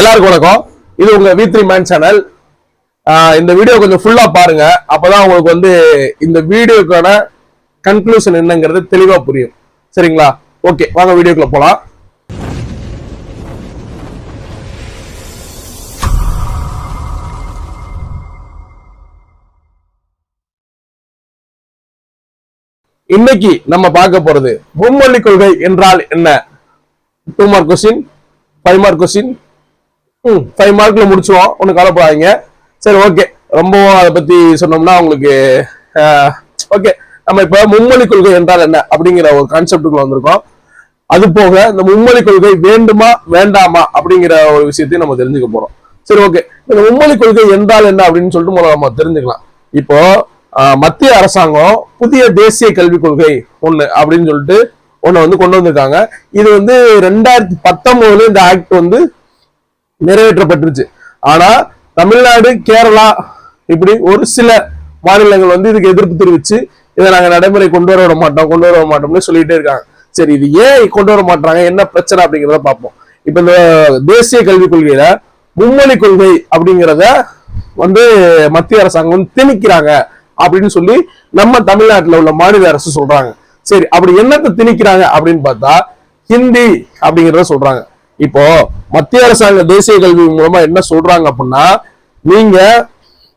எல்லாருக்கும் வணக்கம். இது உங்க வி த்ரீ மேன் சேனல் இந்த வீடியோ கொஞ்சம் ஃபுல்லா பாருங்க. அப்பதான் உங்களுக்கு வந்து இந்த வீடியோக்கான கன்க்ளூஷன் என்னங்கிறது தெளிவா புரியும். சரிங்களா? ஓகே வாங்க வீடியோக்குள்ள போலாம். இன்னைக்கு நம்ம பார்க்க போறது மும்மொழி கொள்கை என்றால் என்ன? Two mark question five mark question ம் ஃபைவ் மார்க்ல முடிச்சுவோம் ஒன்றும் கவலைப்படாதீங்க. சரி ஓகே ரொம்பவும் அதை பத்தி சொன்னோம்னா உங்களுக்கு ஓகே நம்ம இப்ப மும்மொழி கொள்கை என்றால் என்ன அப்படிங்கிற ஒரு கான்செப்டுக்குள்ள வந்திருக்கோம். அது போக இந்த மும்மொழி கொள்கை வேண்டுமா வேண்டாமா அப்படிங்கிற ஒரு விஷயத்தையும் நம்ம தெரிஞ்சுக்க போறோம். சரி ஓகே இந்த மும்மொழி கொள்கை என்றால் என்ன அப்படின்னு சொல்லிட்டு முதல்ல நம்ம தெரிஞ்சுக்கலாம். இப்போ மத்திய அரசாங்கம் புதிய தேசிய கல்விக் கொள்கை ஒண்ணு அப்படின்னு சொல்லிட்டு ஒன்னு வந்து கொண்டு வந்திருக்காங்க. இது வந்து ரெண்டாயிரத்தி பத்தொன்பதுல இந்த ஆக்ட் வந்து நிறைவேற்றப்பட்டுருச்சு. ஆனா தமிழ்நாடு கேரளா இப்படி ஒரு சில மாநிலங்கள் வந்து இதுக்கு எதிர்ப்பு தெரிவிச்சு இதை நாங்க நடைமுறை கொண்டு வர விட மாட்டோம் கொண்டு வர மாட்டோம்னு சொல்லிட்டே இருக்காங்க. சரி இது ஏன் கொண்டு வர மாட்டாங்க என்ன பிரச்சனை அப்படிங்கிறத பார்ப்போம். இப்ப இந்த தேசிய கல்விக் கொள்கையில மும்மொழி கொள்கை அப்படிங்கிறத வந்து மத்திய அரசாங்கம் திணிக்கிறாங்க அப்படின்னு சொல்லி நம்ம தமிழ்நாட்டில் உள்ள மாநில அரசு சொல்றாங்க. சரி அப்படி என்னத்தை திணிக்கிறாங்க அப்படின்னு பார்த்தா ஹிந்தி அப்படிங்கிறத சொல்றாங்க. இப்போ மத்திய அரசாங்க தேசிய கல்வி மூலமா என்ன சொல்றாங்க அப்படின்னா நீங்க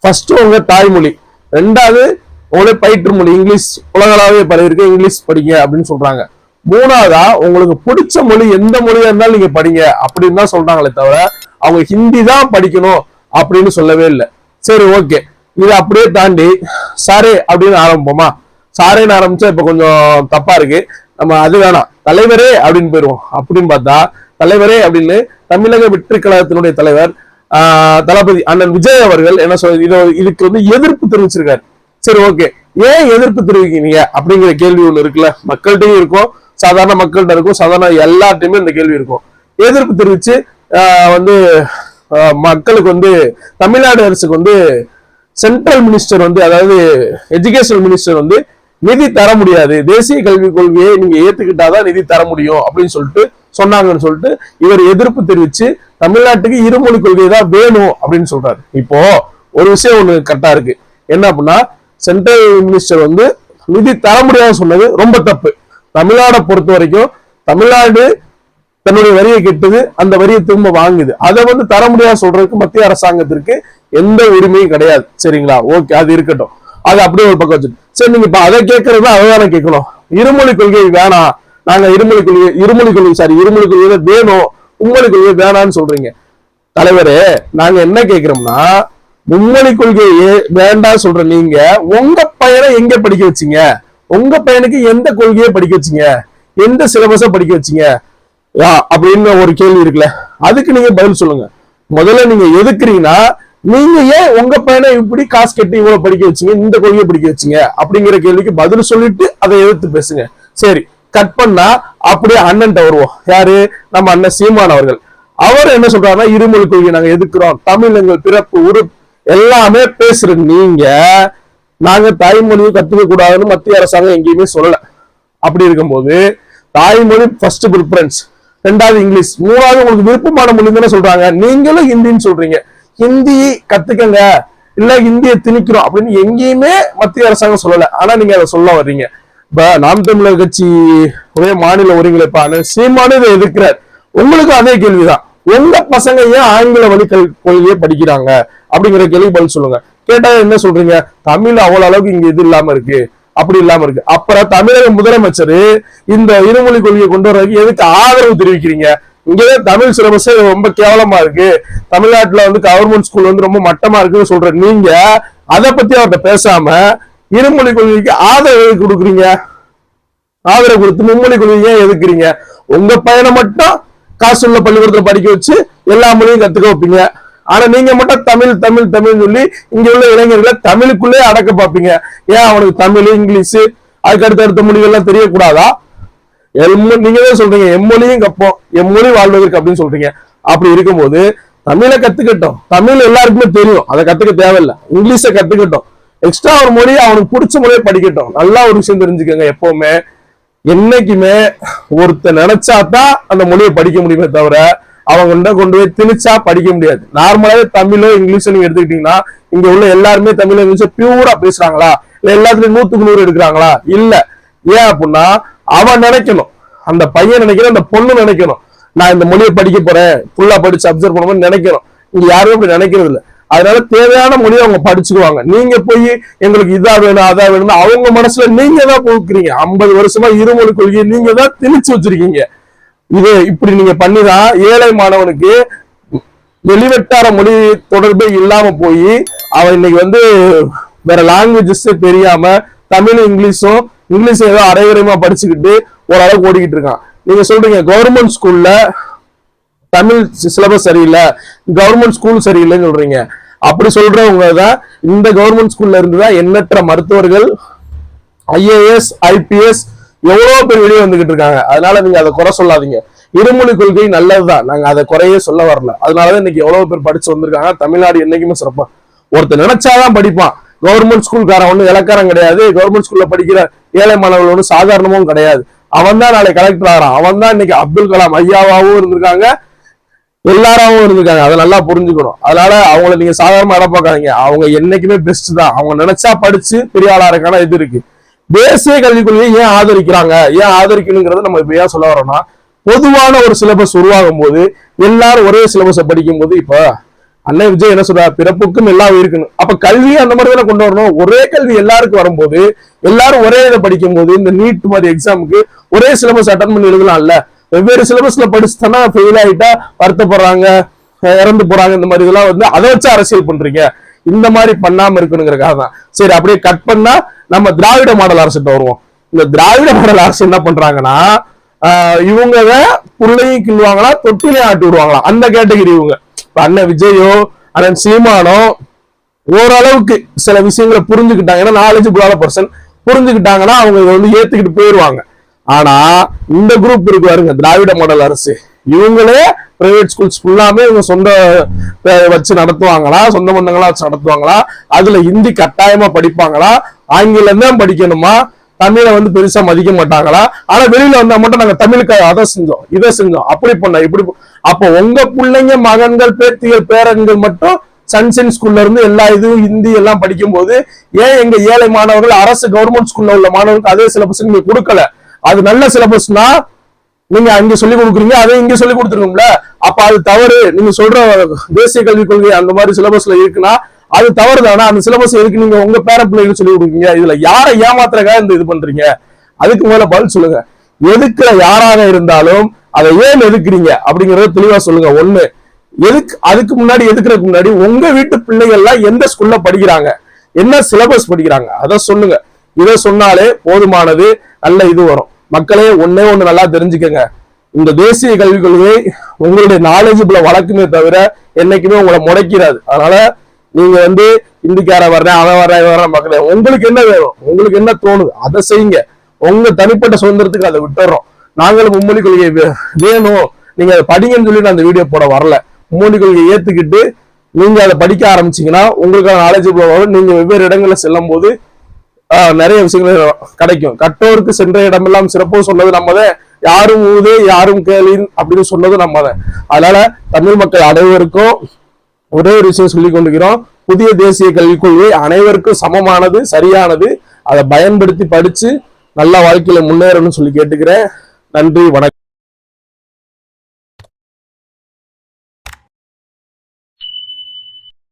ஃபர்ஸ்ட் உங்க தாய்மொழி ரெண்டாவது உங்களுடைய பயிற்று மொழி இங்கிலீஷ் உலகளாவே பரவிருக்கு இங்கிலீஷ் படிங்க அப்படின்னு சொல்றாங்க. மூணாவதா உங்களுக்கு பிடிச்ச மொழி எந்த மொழியா இருந்தாலும் நீங்க படிங்க அப்படின்னு தான் சொல்றாங்களே தவிர அவங்க ஹிந்தி தான் படிக்கணும் அப்படின்னு சொல்லவே இல்லை. சரி ஓகே. இது அப்படியே தாண்டி சாரே அப்படின்னு ஆரம்பிப்போமா? சாரேன்னு ஆரம்பிச்சா இப்ப கொஞ்சம் தப்பா இருக்கு. நம்ம அது வேணாம். தலைவரே அப்படின்னு போயிருவோம் அப்படின்னு பார்த்தா தலைவரே அப்படின்னு தமிழக வெற்றி கழகத்தினுடைய தலைவர் தளபதி அண்ணன் விஜய் அவர்கள் என்ன சொல் இது இதுக்கு வந்து எதிர்ப்பு தெரிவிச்சிருக்காரு. சரி ஓகே. ஏன் எதிர்ப்பு தெரிவிக்கிறீங்க? அப்படிங்கிற கேள்வி ஒண்ணு இருக்குல்ல. மக்கள்கிட்டயும் இருக்கும். சாதாரண மக்கள்கிட்ட இருக்கும். சாதாரண எல்லார்ட்டையுமே இந்த கேள்வி இருக்கும். எதிர்ப்பு தெரிவிச்சு வந்து மக்களுக்கு வந்து தமிழ்நாடு அரசுக்கு வந்து சென்ட்ரல் மினிஸ்டர் வந்து அதாவது எஜுகேஷன் மினிஸ்டர் வந்து நிதி தர முடியாது. தேசிய கல்விக் கொள்கையை நீங்க ஏத்துக்கிட்டாதான் நிதி தர முடியும் அப்படின்னு சொல்லிட்டு சொன்னாங்கன்னு சொல்லிட்டு இவர் எதிர்ப்பு தெரிவிச்சு தமிழ்நாட்டுக்கு இருமொழி கொள்கை தான் வேணும் அப்படின்னு சொல்றாரு. இப்போ ஒரு விஷயம் ஒண்ணு கரெக்டா இருக்கு. என்ன அப்படின்னா சென்ட்ரல் மினிஸ்டர் வந்து நிதி தர முடியாத சொன்னது ரொம்ப தப்பு. தமிழ்நாடை பொறுத்த வரைக்கும் தமிழ்நாடு தன்னுடைய வரியை கெட்டுது அந்த வரியை திரும்ப வாங்குது. அதை வந்து தர முடியாது சொல்றதுக்கு மத்திய அரசாங்கத்திற்கு எந்த உரிமையும் கிடையாது. சரிங்களா? ஓகே அது இருக்கட்டும். அது அப்படியே ஒரு பக்கம் வச்சுட்டு சரி நீங்க இப்ப அதை கேட்கறது அதுதானே கேட்கணும். இருமொழி கொள்கை வேணாம். நாங்க இருமொழி கொள்கை இருமொழி கொள்கை சாரி இருமொழி கொள்கை வேணும். மும்மொழி கொள்கை வேணாம்னு சொல்றீங்க. தலைவரே நாங்க என்ன கேட்கிறோம்னா மும்மொழி கொள்கையே வேண்டாம் சொல்ற நீங்க உங்க பையனை எங்க படிக்க வச்சீங்க? உங்க பையனுக்கு எந்த கொள்கையை படிக்க வச்சீங்க? எந்த சிலபஸ படிக்க வச்சீங்க? யா, அப்படின்னு ஒரு கேள்வி இருக்குல்ல. அதுக்கு நீங்க பதில் சொல்லுங்க. முதல்ல நீங்க எதுக்குறீங்கன்னா நீங்க ஏன் உங்க பையனை இப்படி காசு கட்டி இவ்வளவு படிக்க வச்சீங்க? இந்த கொள்கையை படிக்க வச்சீங்க? அப்படிங்கிற கேள்விக்கு பதில் சொல்லிட்டு அதை எதிர்த்து பேசுங்க. சரி கட் பண்ணா அப்படியே அண்ணன்ட்ட வருவோம். யாரு? நம்ம அண்ணன் சீமான் அவர்கள். அவர் என்ன சொல்றாருன்னா இருமொழி கொள்கையை நாங்க எதிர்க்கிறோம். தமிழ் எங்கள் பிறப்பு உரு எல்லாமே பேசுற நீங்க நாங்க தாய்மொழியை கத்துக்க கூடாதுன்னு மத்திய அரசாங்கம் எங்கேயுமே சொல்லல. அப்படி இருக்கும்போது தாய்மொழி ஃபர்ஸ்ட் ப்ரிஃபரன்ஸ் ரெண்டாவது இங்கிலீஷ். மூணாவது உங்களுக்கு விருப்பமான மொழி தானே சொல்றாங்க. நீங்களும் ஹிந்தின்னு சொல்றீங்க. ஹிந்தி கத்துக்கங்க. இல்ல ஹிந்தியை திணிக்கிறோம் அப்படின்னு எங்கேயுமே மத்திய அரசாங்கம் சொல்லல. ஆனா நீங்க அதை சொல்ல வர்றீங்க. இப்ப நாம் தமிழர் கட்சி ஒரே மாநில ஒருங்கிணைப்பான சீமானு இதை எதிர்க்கிறார். உங்களுக்கு அதே கேள்விதான். உங்க பசங்க ஏன் ஆங்கில வழி கல் கொள்கையை படிக்கிறாங்க? அப்படிங்கிற கேள்வி பதில் சொல்லுங்க. கேட்டா என்ன சொல்றீங்க? தமிழ் அவ்வளவு அளவுக்கு இங்க இது இல்லாம இருக்கு. அப்படி இல்லாம இருக்கு. அப்புறம் தமிழக முதலமைச்சர் இந்த இருமொழி கொள்கையை கொண்டு வர்றதுக்கு எதுக்கு ஆதரவு தெரிவிக்கிறீங்க? இங்கே தமிழ் சிலபஸ் ரொம்ப கேவலமா இருக்கு. தமிழ்நாட்டுல வந்து கவர்மெண்ட் ஸ்கூல் வந்து ரொம்ப மட்டமா இருக்குன்னு சொல்ற நீங்க அதை பத்தி அவர்கிட்ட பேசாம இருமொழி கொள்கைக்கு ஆதரவு கொடுக்குறீங்க? ஆதரவு கொடுத்து மும்மொழி கொள்கையை எதுக்குறீங்க? உங்க பையனை மட்டும் காசு உள்ள பள்ளிக்கூடத்துல படிக்க வச்சு எல்லா மொழியும் கத்துக்க வைப்பீங்க. ஆனா நீங்க மட்டும் தமிழ் தமிழ் தமிழ் சொல்லி இங்க உள்ள இளைஞர்களை தமிழுக்குள்ளே அடக்க பார்ப்பீங்க. ஏன் அவனுக்கு தமிழ் இங்கிலீஷ் அதுக்கு அடுத்த அடுத்த மொழிகள்லாம் தெரியக்கூடாதா? எம்மொ- நீங்க தான் சொல்றீங்க. எம்மொழியும் கப்போம். எம்மொழி வாழ்வதற்கு அப்படின்னு சொல்றீங்க. அப்படி இருக்கும்போது தமிழை கத்துக்கட்டும். தமிழ் எல்லாருக்குமே தெரியும். அதை கத்துக்க தேவையில்ல. இங்கிலீஷை கத்துக்கட்டும். எக்ஸ்ட்ரா ஒரு மொழி அவனுக்கு பிடிச்ச மொழியை படிக்கட்டும். நல்லா ஒரு விஷயம் தெரிஞ்சுக்கோங்க எப்பவுமே. என்னைக்குமே ஒருத்தர் நினைச்சாதான் அந்த மொழியை படிக்க முடியுமே தவிர அவங்க கொண்டு போய் திணிச்சா படிக்க முடியாது. நார்மலாவே தமிழோ இங்கிலீஷோ நீங்க எடுத்துக்கிட்டீங்கன்னா இங்க உள்ள எல்லாருமே தமிழ் இங்கிலீஷோ பியூரா பேசுறாங்களா? இல்ல எல்லாத்துலயும் நூத்துக்கு நூறு எடுக்கிறாங்களா? இல்ல. ஏன் அப்படின்னா அவன் நினைக்கணும். அந்த பையன் நினைக்கணும் அந்த பொண்ணு நினைக்கணும். நான் இந்த மொழியை படிக்க போறேன் ஃபுல்லா படிச்சு அப்சர்வ் பண்ணும்போது நினைக்கணும். இங்க யாரும் அப்படி நினைக்கிறது இல்லை. அதனால தேவையான மொழியை அவங்க படிச்சுக்குவாங்க. நீங்க போய் எங்களுக்கு இதா வேணும் அதா வேணும்னு அவங்க மனசுல நீங்க தான் போக்குறீங்க ஐம்பது வருஷமா இருமொழி கொள்கையை நீங்க தான் திணிச்சு வச்சிருக்கீங்க. இது இப்படி நீங்க பண்ணிதான் ஏழை மாணவனுக்கு வெளிவட்டார மொழி தொடர்பே இல்லாம போய் அவன் இன்னைக்கு வந்து வேற லாங்குவேஜஸ் தெரியாம தமிழ் இங்கிலீஷும் இங்கிலீஷ் ஏதோ அரைகுறையமா படிச்சுக்கிட்டு ஓரளவுக்கு ஓடிக்கிட்டு இருக்கான். நீங்க சொல்றீங்க கவர்மெண்ட் ஸ்கூல்ல தமிழ் சிலபஸ் சரியில்லை கவர்மெண்ட் ஸ்கூல் சரியில்லைன்னு சொல்றீங்க. அப்படி சொல்றவங்க தான் இந்த கவர்மெண்ட் ஸ்கூல்ல இருந்து தான் எண்ணற்ற மருத்துவர்கள் ஐஏஎஸ் ஐபிஎஸ் எவ்வளவு பேர் வெளியே வந்துகிட்டு இருக்காங்க. அதனால நீங்க அதை குறை சொல்லாதீங்க. இருமொழி கொள்கை நல்லதுதான். நாங்க அதை குறையே சொல்ல வரல. அதனாலதான் இன்னைக்கு எவ்வளவு பேர் படிச்சு வந்திருக்காங்க. தமிழ்நாடு என்னைக்குமே சிறப்பா. ஒருத்தர் நினைச்சாதான் படிப்பான். கவர்மெண்ட் ஸ்கூல்காரன் ஒன்றும் இலக்காரம் கிடையாது. கவர்மெண்ட் ஸ்கூல்ல படிக்கிற ஏழை மாணவர்கள் ஒன்றும் சாதாரணமும் கிடையாது. அவன் தான் நாளை கலெக்டர் ஆகிறான் அவன் தான் இன்னைக்கு அப்துல் கலாம் ஐயாவாகவும் இருந்திருக்காங்க. எல்லாராவும் இருந்திருக்காங்க. அதை நல்லா புரிஞ்சுக்கணும். அதனால அவங்கள நீங்க சாதாரணமா இடம் பார்க்காதீங்க. அவங்க என்னைக்குமே பெஸ்ட் தான். அவங்க நினைச்சா படிச்சு பெரிய ஆளா இருக்கான இது இருக்கு. தேசிய கல்விக் கொள்கையை ஏன் ஆதரிக்கிறாங்க? ஏன் ஆதரிக்கணுங்கிறத நம்ம இப்ப ஏன் சொல்ல வரோம்னா பொதுவான ஒரு சிலபஸ் உருவாகும் போது எல்லாரும் ஒரே சிலபஸை படிக்கும் போது இப்ப அண்ணன் விஜய் என்ன சொல்றாரு? பிறப்புக்கும் எல்லா உயிருக்கணும் அப்ப கல்வி அந்த மாதிரி தானே கொண்டு வரணும்? ஒரே கல்வி எல்லாருக்கும் வரும்போது எல்லாரும் ஒரே இதை படிக்கும் போது இந்த நீட் மாதிரி எக்ஸாமுக்கு ஒரே சிலபஸ் அட்டன் பண்ணி எழுதலாம்ல? வெவ்வேறு சிலபஸ்ல படிச்சுதானா ஃபெயில் ஆயிட்டா வருத்தப்படுறாங்க இறந்து போறாங்க இந்த மாதிரி இதெல்லாம் வந்து அதை வச்சு அரசியல் பண்றீங்க. இந்த மாதிரி பண்ணாம இருக்கணுங்கிறக்காக தான். சரி அப்படியே கட் பண்ணா நம்ம திராவிட மாடல் அரசுகிட்ட வருவோம். இந்த திராவிட மாடல் அரசு என்ன பண்றாங்கன்னா இவங்க புள்ளையும் கிள்ளுவாங்களா தொட்டிலையும் ஆட்டி விடுவாங்களா? அந்த கேட்டகரி இவங்க. அண்ணன் விஜயோ அண்ணன் சீமானோ ஓரளவுக்கு சில விஷயங்களை புரிஞ்சுக்கிட்டாங்க. ஏன்னா நாலேஜ் பர்சன் புரிஞ்சுக்கிட்டாங்கன்னா அவங்க இதை வந்து ஏத்துக்கிட்டு போயிடுவாங்க ஆனா இந்த குரூப் இருக்கு பாருங்க திராவிட மாடல் அரசு. இவங்களே பிரைவேட் ஸ்கூல்ஸ் ஃபுல்லாமே இவங்க சொந்த வச்சு நடத்துவாங்களா? சொந்த பந்தங்களா வச்சு நடத்துவாங்களா? அதுல ஹிந்தி கட்டாயமா படிப்பாங்களா? ஆங்கிலம் தான் படிக்கணுமா? தமிழை வந்து பெருசா மதிக்க மாட்டாங்களா? ஆனா வெளியில வந்தா மட்டும் நாங்க தமிழுக்கு அதை செஞ்சோம் இதை செஞ்சோம். அப்படி பண்ணோம் இப்படி அப்ப அப்போ உங்க பிள்ளைங்க மகன்கள் பேத்திகள் பேரன்கள் மட்டும் சன்சைன் ஸ்கூல்ல இருந்து எல்லா இதுவும் ஹிந்தி எல்லாம் படிக்கும்போது ஏன் எங்க ஏழை மாணவர்கள் அரசு கவர்மெண்ட் ஸ்கூல்ல உள்ள மாணவர்களுக்கு அதே சிலபஸ் நீங்க கொடுக்கல? அது நல்ல சிலபஸ்னா நீங்க அங்க சொல்லி கொடுக்குறீங்க அதை இங்க சொல்லி கொடுத்துருக்கோம்ல அப்ப அது தவறு. நீங்க சொல்ற தேசிய கல்விக் கொள்கை அந்த மாதிரி சிலபஸ்ல இருக்குன்னா அது தவறு தானே அந்த சிலபஸ் எதுக்கு நீங்க உங்க பேர பிள்ளைகளுக்கு சொல்லி கொடுக்குறீங்க? இதுல யாரை ஏமாத்துறக்காக இந்த இது பண்றீங்க? அதுக்கு முதல்ல பதில் சொல்லுங்க. எதுக்குற யாராக இருந்தாலும் அதை ஏன் எதுக்குறீங்க? அப்படிங்கறத தெளிவா சொல்லுங்க. ஒண்ணு எதுக்கு அதுக்கு முன்னாடி எதுக்குறதுக்கு முன்னாடி உங்க வீட்டு பிள்ளைகள்லாம் எந்த ஸ்கூல்ல படிக்கிறாங்க? என்ன சிலபஸ் படிக்கிறாங்க? அதை சொல்லுங்க. இதை சொன்னாலே போதுமானது நல்ல இது வரும். மக்களே ஒன்னே ஒண்ணு நல்லா தெரிஞ்சுக்கங்க. இந்த தேசிய கல்விக் கொள்கை உங்களுடைய நாலேஜபிள வளர்க்குமே தவிர என்னைக்குமே உங்களை முடைக்கிறாது. அதனால நீங்க வந்து இந்திக்கார வர்றேன் அவன் வர்றேன் இவன் வர்றேன் மக்களே உங்களுக்கு என்ன வேணும்? உங்களுக்கு என்ன தோணுது? அதை செய்யுங்க. உங்க தனிப்பட்ட சுதந்திரத்துக்கு அதை விட்டுறோம். நாங்களும் மும்மொழி கொள்கை வேணும். நீங்க அதை படிங்கன்னு சொல்லி நான் அந்த வீடியோ போட வரல. மும்மொழி கொள்கையை ஏத்துக்கிட்டு நீங்க அதை படிக்க ஆரம்பிச்சீங்கன்னா உங்களுக்கான நாலேஜ் வரும். நீங்க வெவ்வேறு இடங்களில் செல்லும் போது நிறைய விஷயங்கள் கிடைக்கும். கட்டோருக்கு சென்ற இடமெல்லாம் சிறப்பு சொன்னது நம்மதான் யாரும் ஊது யாரும் கேளின் அப்படின்னு சொன்னது நம்மதான் அதனால தமிழ் மக்கள் அனைவருக்கும் ஒரே ஒரு விஷயம் சொல்லி கொண்டுக்கிறோம் புதிய தேசிய கல்விக் கொள்கை அனைவருக்கும் சமமானது சரியானது. அதை பயன்படுத்தி படிச்சு நல்ல வாழ்க்கையில முன்னேறணும்னு சொல்லி கேட்டுக்கிறேன். நன்றி வணக்கம்.